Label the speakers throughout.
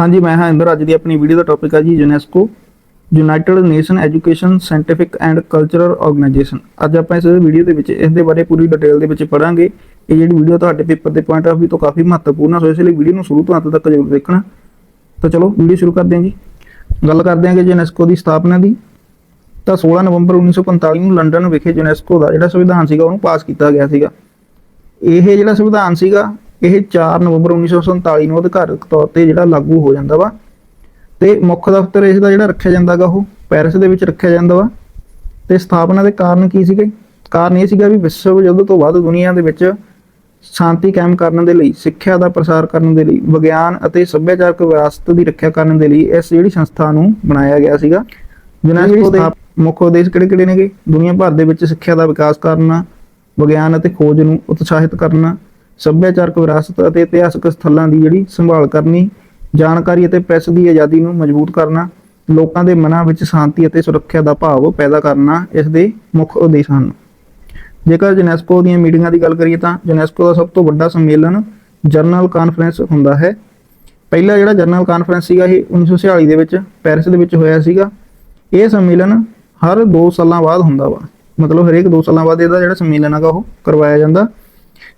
Speaker 1: ਹਾਂਜੀ, ਮੈਂ ਹਾਂ ਇੰਦਰ। ਅੱਜ ਦੀ ਆਪਣੀ ਵੀਡੀਓ ਦਾ ਟੌਪਿਕ ਹੈ ਜੀ UNESCO united nation education scientific and cultural organisation ਅੱਜ ਆਪਾਂ ਇਸ ਵੀਡੀਓ ਦੇ ਵਿੱਚ ਇਸ ਦੇ ਬਾਰੇ ਪੂਰੀ ਡਿਟੇਲ ਦੇ ਵਿੱਚ ਪੜਾਂਗੇ ਇਹ ਜਿਹੜੀ ਵੀਡੀਓ ਤੁਹਾਡੇ ਪੇਪਰ ਦੇ ਪੁਆਇੰਟ ਆਫ ਵੀ ਤੋਂ ਕਾਫੀ ਮਹੱਤਵਪੂਰਨ ਹੈ ਸੋ ਇਸ ਲਈ ਵੀਡੀਓ ਨੂੰ ਸ਼ੁਰੂ ਤੋਂ ਅੰਤ ਤੱਕ ਜ਼ਰੂਰ ਦੇਖਣਾ। ਤਾਂ ਚਲੋ ਵੀਡੀਓ ਸ਼ੁਰੂ ਕਰਦੇ ਹਾਂ ਜੀ। ਗੱਲ ਕਰਦੇ ਹਾਂ ਕਿ ਯੂਨੈਸਕੋ ਦੀ ਸਥਾਪਨਾ ਦੀ। ਤਾਂ 16 ਨਵੰਬਰ 1945 ਨੂੰ ਲੰਡਨ ਵਿਖੇ ਯੂਨੈਸਕੋ ਦਾ ਜਿਹੜਾ ਸੰਵਿਧਾਨ ਸੀਗਾ, ਉਹਨੂੰ ਪਾਸ ਕੀਤਾ ਗਿਆ ਸੀਗਾ। ਇਹ ਜਿਹੜਾ ਸੰਵਿਧਾਨ ਸੀਗਾ ਇਹ 4 ਨਵੰਬਰ 1947 ਨੂੰ ਅਧਿਕਾਰਕ ਤੌਰ ਤੇ ਜਿਹੜਾ ਲਾਗੂ ਹੋ ਜਾਂਦਾ ਵਾ ਤੇ ਮੁੱਖ ਦਫ਼ਤਰ ਇਸ ਦਾ ਜਿਹੜਾ ਰੱਖਿਆ ਜਾਂਦਾਗਾ ਉਹ ਪੈਰਿਸ ਦੇ ਵਿੱਚ ਰੱਖਿਆ ਜਾਂਦਾ ਵਾ ਤੇ ਸਥਾਪਨਾ ਦੇ ਕਾਰਨ ਕੀ ਸੀਗੇ? ਕਾਰਨ ਇਹ ਸੀਗਾ ਵੀ ਵਿਸ਼ਵ ਯੁੱਧ ਤੋਂ ਬਾਅਦ ਦੁਨੀਆ ਦੇ ਵਿੱਚ ਸ਼ਾਂਤੀ ਕਾਇਮ ਕਰਨ ਦੇ ਲਈ ਸਿੱਖਿਆ ਦਾ ਪ੍ਰਸਾਰ ਕਰਨ ਦੇ ਲਈ ਵਿਗਿਆਨ ਅਤੇ ਸੱਭਿਆਚਾਰਕ ਵਿਰਾਸਤ ਦੀ ਰੱਖਿਆ ਕਰਨ ਦੇ ਲਈ ਇਸ ਜਿਹੜੀ ਸੰਸਥਾ ਨੂੰ ਬਣਾਇਆ ਗਿਆ ਸੀਗਾ। ਯੂਨੈਸਕੋ ਦੇ ਮੁੱਖ ਉਦੇਸ਼ ਕਿਹੜੇ-ਕਿਹੜੇ ਨੇਗੇ? ਦੁਨੀਆ ਭਰ ਦੇ ਵਿੱਚ ਸਿੱਖਿਆ ਦਾ ਵਿਕਾਸ ਕਰਨਾ ਵਿਗਿਆਨ ਅਤੇ ਖੋਜ ਨੂੰ ਉਤਸ਼ਾਹਿਤ ਕਰਨਾ ਸੱਭਿਆਚਾਰਕ ਵਿਰਾਸਤ ਅਤੇ ਇਤਿਹਾਸਕ ਸਥਲਾਂ ਦੀ ਜਿਹੜੀ ਸੰਭਾਲ ਕਰਨੀ, ਜਾਣਕਾਰੀ ਅਤੇ ਪ੍ਰੈਸ ਦੀ ਆਜ਼ਾਦੀ ਨੂੰ ਮਜ਼ਬੂਤ ਕਰਨਾ, ਲੋਕਾਂ ਦੇ ਮਨਾਂ ਵਿੱਚ ਸ਼ਾਂਤੀ ਅਤੇ ਸੁਰੱਖਿਆ ਦਾ ਭਾਵ ਪੈਦਾ ਕਰਨਾ ਇਸ ਦੇ ਮੁੱਖ ਉਦੇਸ਼ ਹਨ। ਜੇਕਰ ਯੂਨੈਸਕੋ ਦੀਆਂ ਮੀਟਿੰਗਾਂ ਦੀ ਗੱਲ ਕਰੀਏ ਤਾਂ ਯੂਨੈਸਕੋ ਦਾ ਸਭ ਤੋਂ ਵੱਡਾ ਸੰਮੇਲਨ ਜਰਨਲ ਕਾਨਫਰੰਸ ਹੁੰਦਾ ਹੈ। ਪਹਿਲਾ ਜਿਹੜਾ ਜਰਨਲ ਕਾਨਫਰੰਸ ਸੀਗਾ ਇਹ 1946 ਦੇ ਵਿੱਚ ਪੈਰਿਸ ਦੇ ਵਿੱਚ ਹੋਇਆ ਸੀਗਾ। ਇਹ ਸੰਮੇਲਨ ਹਰ 2 ਸਾਲਾਂ ਬਾਅਦ ਹੁੰਦਾ ਵਾ। ਮਤਲਬ ਹਰੇਕ 2 ਸਾਲਾਂ ਬਾਅਦ ਇਹਦਾ ਜਿਹੜਾ ਸੰਮੇਲਨ ਹੈਗਾ ਉਹ ਕਰਵਾਇਆ ਜਾਂਦਾ।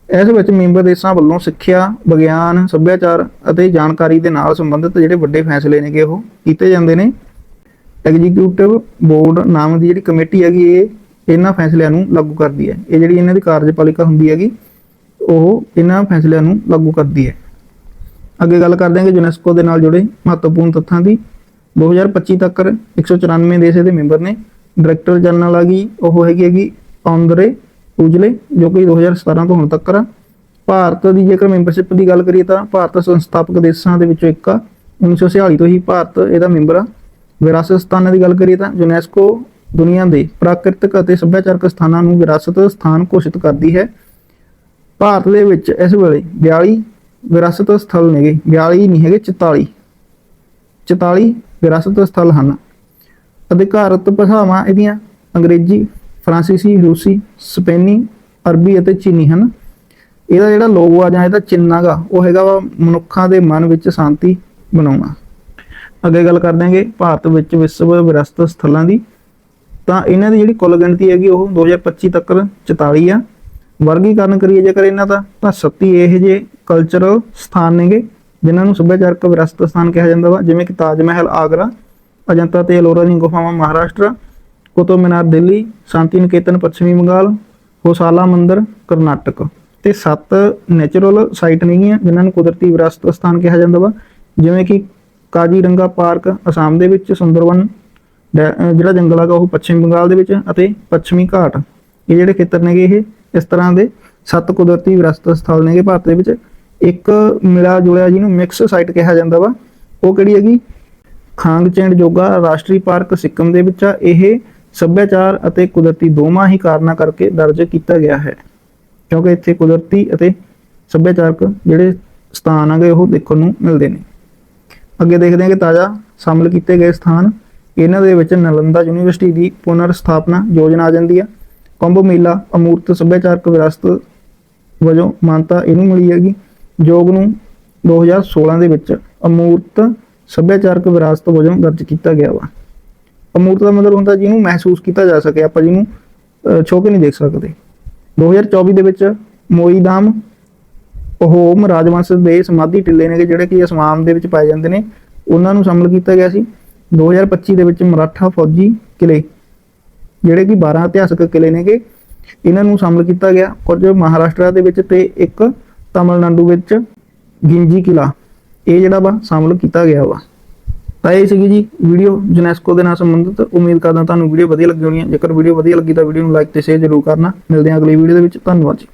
Speaker 1: ਇਸ ਵਿੱਚ ਮੈਂਬਰ ਦੇਸ਼ਾਂ ਵੱਲੋਂ ਸਿੱਖਿਆ, ਵਿਗਿਆਨ, ਸੱਭਿਆਚਾਰ ਅਤੇ ਜਾਣਕਾਰੀ ਦੇ ਨਾਲ ਸੰਬੰਧਿਤ ਜਿਹੜੇ ਵੱਡੇ ਫੈਸਲੇ ਨੇਗੇ ਉਹ ਕੀਤੇ ਜਾਂਦੇ ਨੇ। ਐਗਜ਼ੀਕਿਊਟਿਵ ਬੋਰਡ ਨਾਮ ਦੀ ਜਿਹੜੀ ਕਮੇਟੀ ਹੈਗੀ, ਇਹ ਇਹਨਾਂ ਫੈਸਲਿਆਂ ਨੂੰ ਲਾਗੂ ਕਰਦੀ ਹੈ। ਇਹ ਜਿਹੜੀ ਇਹਨਾਂ ਦੀ ਕਾਰਜਪਾਲਿਕਾ ਹੁੰਦੀ ਹੈਗੀ, ਉਹ ਇਹਨਾਂ ਫੈਸਲਿਆਂ ਨੂੰ ਲਾਗੂ ਕਰਦੀ ਹੈ। ਅੱਗੇ ਗੱਲ ਕਰਦੇ ਹਾਂ ਕਿ ਯੂਨੈਸਕੋ ਦੇ ਨਾਲ ਜੁੜੇ ਮਹੱਤਵਪੂਰਨ ਤੱਥਾਂ ਦੀ। 2025 ਤੱਕ 194 ਦੇਸ਼ ਦੇ ਮੈਂਬਰ ਨੇ। ਡਾਇਰੈਕਟਰ ਜਨਰਲ ਆ ਗਈ, ਉਹ ਹੈਗੀ ਹੈਗੀ ਔਂਦਰੇ ਉਜਲੇ ਜੋ ਕਿ 2017 ਤੋਂ ਹੁਣ ਤੱਕ ਆ। ਭਾਰਤ ਦੀ ਜੇਕਰ ਮੈਂਬਰਸ਼ਿਪ ਦੀ ਗੱਲ ਕਰੀਏ ਤਾਂ ਭਾਰਤ ਸੰਸਥਾਪਕ ਦੇਸ਼ਾਂ ਦੇ ਵਿੱਚੋਂ ਇੱਕ ਆ। 1946 ਤੋਂ ਹੀ ਭਾਰਤ ਇਹਦਾ ਮੈਂਬਰ ਆ। ਵਿਰਾਸਤ ਸਥਾਨਾਂ ਦੀ ਗੱਲ ਕਰੀਏ ਤਾਂ ਯੂਨੈਸਕੋ ਦੁਨੀਆ ਦੇ ਪ੍ਰਾਕ੍ਰਿਤਿਕ ਅਤੇ ਸੱਭਿਆਚਾਰਕ ਸਥਾਨਾਂ ਨੂੰ ਵਿਰਾਸਤ ਸਥਾਨ ਘੋਸ਼ਿਤ ਕਰਦੀ ਹੈ। ਭਾਰਤ ਦੇ ਵਿੱਚ ਇਸ ਵੇਲੇ 42 ਵਿਰਾਸਤ ਸਥਲ ਨੇਗੇ 42 ਨਹੀਂ ਹੈਗੇ 44 44 ਵਿਰਾਸਤ ਸਥਲ ਹਨ। ਅਧਿਕਾਰਤ ਭਾਸ਼ਾਵਾਂ ਇਹਦੀਆਂ ਅੰਗਰੇਜ਼ੀ ਫਰਾਂਸੀਸੀ, ਰੂਸੀ, ਸਪੇਨੀ, ਅਰਬੀ ਅਤੇ ਚੀਨੀ ਹਨ। ਇਹਦਾ ਜਿਹੜਾ ਲੋਗੋ ਆ ਜਾਂ ਇਹਦਾ ਚਿੰਨ੍ਹ ਹੈਗਾ ਉਹ ਹੈਗਾ ਵਾ ਮਨੁੱਖਾਂ ਦੇ ਮਨ ਵਿੱਚ ਸ਼ਾਂਤੀ ਬਣਾਉਣਾ। ਅੱਗੇ ਗੱਲ ਕਰ ਦਾਂਗੇ ਭਾਰਤ ਵਿੱਚ ਵਿਸ਼ਵ ਵਿਰਾਸਤ ਸਥਲਾਂ ਦੀ। ਤਾਂ ਇਹਨਾਂ ਦੀ ਜਿਹੜੀ ਕੁੱਲ ਗਿਣਤੀ ਹੈਗੀ, ਉਹ 2025 ਤੱਕ 44 ਆ। ਵਰਗੀਕਰਨ ਕਰੀਏ ਜੇਕਰ ਇਹਨਾਂ ਦਾ, ਤਾਂ 37 ਇਹ ਜੇ ਕਲਚਰਲ ਸਥਾਨ ਨੇਗੇ, ਜਿਨ੍ਹਾਂ ਨੂੰ ਸੱਭਿਆਚਾਰਕ ਵਿਰਾਸਤ ਸਥਾਨ ਕਿਹਾ ਜਾਂਦਾ ਵਾ, ਜਿਵੇਂ ਕਿ ਤਾਜ ਮਹਿਲ ਆਗਰਾ, ਅਜੰਤਾ ਤੇ ਅਲੋਰਾ ਦੀਆਂ ਗੁਫਾਵਾਂ, ਮਹਾਰਾਸ਼ਟਰ ਕੁਤਬ ਮੀਨਾਰ ਦਿੱਲੀ, ਸ਼ਾਂਤੀ ਨਿਕੇਤਨ, ਪੱਛਮੀ ਬੰਗਾਲ, ਹੋਸਾਲਾ ਮੰਦਿਰ, ਕਰਨਾਟਕ। ਤੇ ਸੱਤ ਨੇਚਰਲ ਸਾਈਟ ਨੇਗੀਆਂ ਜਿਨ੍ਹਾਂ ਨੂੰ ਕੁਦਰਤੀ ਵਿਰਾਸਤ ਸਥਾਨ ਕਿਹਾ ਜਾਂਦਾ ਵਾ। ਜਿਵੇਂ ਕਿ ਕਾਜੀਰੰਗਾ ਪਾਰਕ ਅਸਾਮ ਦੇ ਵਿੱਚ ਸੁੰਦਰਵਨ ਡੈ- ਜਿਹੜਾ ਜੰਗਲ ਹੈਗਾ ਉਹ ਪੱਛਮੀ ਬੰਗਾਲ ਦੇ ਵਿੱਚ ਅਤੇ ਪੱਛਮੀ ਘਾਟ। ਇਹ ਜਿਹੜੇ ਖੇਤਰ ਨੇਗੇ ਇਹ, ਇਸ ਤਰ੍ਹਾਂ ਦੇ ਸੱਤ ਕੁਦਰਤੀ ਵਿਰਾਸਤ ਸਥਲ ਨੇਗੇ ਭਾਰਤ ਦੇ ਵਿੱਚ। ਇੱਕ ਮਿਲਾ ਜੁਲਿਆ ਜਿਹਨੂੰ ਮਿਕਸ ਸਾਈਟ ਕਿਹਾ ਜਾਂਦਾ ਵਾ। ਉਹ ਕਿਹੜੀ ਹੈਗੀ? ਖਾਂਗਚੈਂਡ ਜੋਗਾ ਰਾਸ਼ਟਰੀ ਪਾਰਕ ਸਿੱਕਮ ਦੇ ਵਿੱਚ ਆ। ਇਹ ਸੱਭਿਆਚਾਰ ਅਤੇ ਕੁਦਰਤੀ ਦੋਵਾਂ ਹੀ ਕਾਰਨਾਂ ਕਰਕੇ ਦਰਜ ਕੀਤਾ ਗਿਆ ਹੈ। ਕਿਉਂਕਿ ਇੱਥੇ ਕੁਦਰਤੀ ਅਤੇ ਸੱਭਿਆਚਾਰਕ ਜਿਹੜੇ ਸਥਾਨ ਹੈਗੇ, ਉਹ ਦੇਖਣ ਨੂੰ ਮਿਲਦੇ ਨੇ। ਅੱਗੇ ਦੇਖਦੇ ਹਾਂ ਕਿ ਤਾਜ਼ਾ ਸ਼ਾਮਲ ਕੀਤੇ ਗਏ ਸਥਾਨ, ਇਹਨਾਂ ਦੇ ਵਿੱਚ ਨਲੰਦਾ ਯੂਨੀਵਰਸਿਟੀ ਦੀ ਪੁਨਰ ਸਥਾਪਨਾ ਯੋਜਨਾ ਆ ਜਾਂਦੀ ਹੈ ਕੁੰਭ ਮੇਲਾ, ਅਮੂਰਤ, ਸੱਭਿਆਚਾਰਕ ਵਿਰਾਸਤ ਵਜੋਂ ਮਾਨਤਾ ਇਹਨੂੰ ਮਿਲੀ ਹੈਗੀ। ਯੋਗ ਨੂੰ 2016 ਦੇ ਵਿੱਚ ਅਮੂਰਤ, ਸੱਭਿਆਚਾਰਕ ਵਿਰਾਸਤ ਵਜੋਂ ਦਰਜ ਕੀਤਾ ਗਿਆ ਵਾ। ਅਮੂਰਤ ਦਾ ਮਤਲਬ ਹੁੰਦਾ ਜਿਹਨੂੰ ਮਹਿਸੂਸ ਕੀਤਾ ਜਾ ਸਕੇ, ਆਪਾਂ ਜਿਹਨੂੰ ਛੋ ਕੇ ਨਹੀਂ ਦੇਖ ਸਕਦੇ। 2024 ਦੇ ਵਿੱਚ ਮੋਈਦਾਮ ਹੋਮ ਰਾਜਵੰਸ਼ ਦੇ ਸਮਾਧੀ ਟਿੱਲੇ ਨੇ ਜਿਹੜੇ ਕਿ ਅਸਮਾਨ ਦੇ ਵਿੱਚ ਪਾਏ ਜਾਂਦੇ ਨੇ, ਉਹਨਾਂ ਨੂੰ ਸ਼ਾਮਲ ਕੀਤਾ ਗਿਆ ਸੀ। 2025 ਦੇ ਵਿੱਚ ਮਰਾਠਾ ਫੌਜੀ ਕਿਲੇ, ਜਿਹੜੇ ਕਿ 12 ਇਤਿਹਾਸਕ ਕਿਲੇ ਨੇਗੇ, ਇਹਨਾਂ ਨੂੰ ਸ਼ਾਮਲ ਕੀਤਾ ਗਿਆ। ਕੁਝ ਮਹਾਰਾਸ਼ਟਰ ਦੇ ਵਿੱਚ ਤੇ ਇੱਕ ਤਮਿਲਨਾਡੂ ਵਿੱਚ ਗਿੰਜੀ ਕਿਲਾ, ਇਹ ਜਿਹੜਾ ਵਾ ਸ਼ਾਮਲ ਕੀਤਾ ਗਿਆ ਵਾ। ਤਾਂ ਇਹ ਸੀਗੀ ਜੀ ਵੀਡੀਓ ਯੂਨੈਸਕੋ ਦੇ ਨਾਲ ਸੰਬੰਧਿਤ। ਉਮੀਦ ਕਰਦਾ ਤੁਹਾਨੂੰ ਵੀਡੀਓ ਵਧੀਆ ਲੱਗੀ ਹੋਣੀ ਹੈ। ਜੇਕਰ ਵੀਡੀਓ ਵਧੀਆ ਲੱਗੀ ਤਾਂ ਵੀਡੀਓ ਨੂੰ ਲਾਈਕ ਤੇ ਸ਼ੇਅਰ ਜ਼ਰੂਰ ਕਰਨਾ। ਮਿਲਦੇ ਹਾਂ ਅਗਲੀ ਵੀਡੀਓ ਦੇ ਵਿੱਚ। ਧੰਨਵਾਦ ਜੀ।